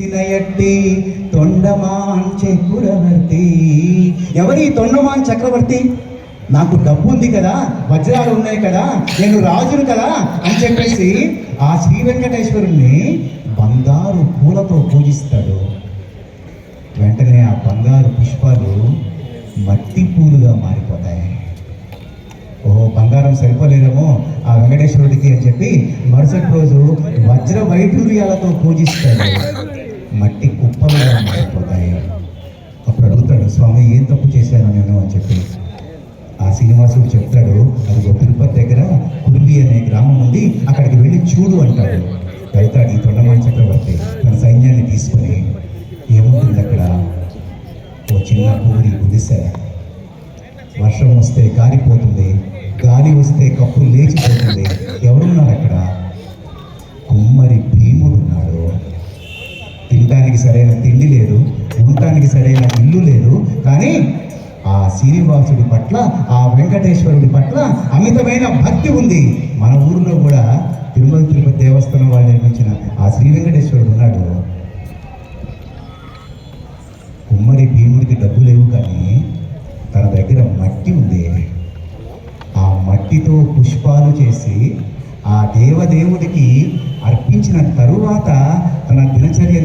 చక్రవర్తి తొండమాన్ చక్రవర్తి. ఎవరి తొండమాన్ చక్రవర్తి? నాకు డబ్బు ఉంది కదా వజ్రాలు ఉన్నాయి కదా నేను రాజును కదా అని చెప్పేసి ఆ శ్రీ వెంకటేశ్వరుణ్ణి బంగారు పూలతో పూజిస్తాడు. వెంటనే ఆ బంగారు పుష్పాలు మట్టి పూలుగా మారిపోతాయి. ఓహో బంగారం సరిపోలేదేమో ఆ వెంకటేశ్వరుడికి అని చెప్పి మరుసటి రోజు వజ్ర వైఢూర్యాలతో పూజిస్తాడు. మట్టి కుప్పలుగా మారిపోతాయి. అప్పుడు అడుగుతాడు స్వామి ఏం తప్పు చేశాను నేను? అని చెప్పి ఆ శ్రీనివాసుడు చెప్తాడు. అది తిరుపతి దగ్గర కురివి అనే గ్రామం ఉంది. అక్కడికి వెళ్ళి చూడు అంటాడు. వెళ్తాడు ఈ తొండమాన్ చక్రవర్తి తన సైన్యాన్ని తీసుకొని ఏముంటుంది అక్కడ? ఓ చిన్న పూరి గుడిసె. వర్షం వస్తే కారిపోతుంది గాలి వస్తే కప్పు లేచిపోతుంది. ఎవరున్నారు అక్కడ? ఉండటానికి సరైన ఇల్లు లేదు. కానీ ఆ శ్రీనివాసుడి పట్ల ఆ వెంకటేశ్వరుడి పట్ల అమితమైన భక్తి ఉంది. మన ఊరిలో కూడా తిరుమల తిరుపతి దేవస్థానం వాళ్ళు నిర్మించిన ఆ శ్రీ వెంకటేశ్వరుడు ఉన్నాడు. కుమ్మరి భీముడికి డబ్బు లేవు కానీ తన దగ్గర మట్టి ఉంది. ఆ మట్టితో పుష్పాలు చేసి ఆ దేవదేవుడికి అర్పించిన తరువాత తన దినచర్య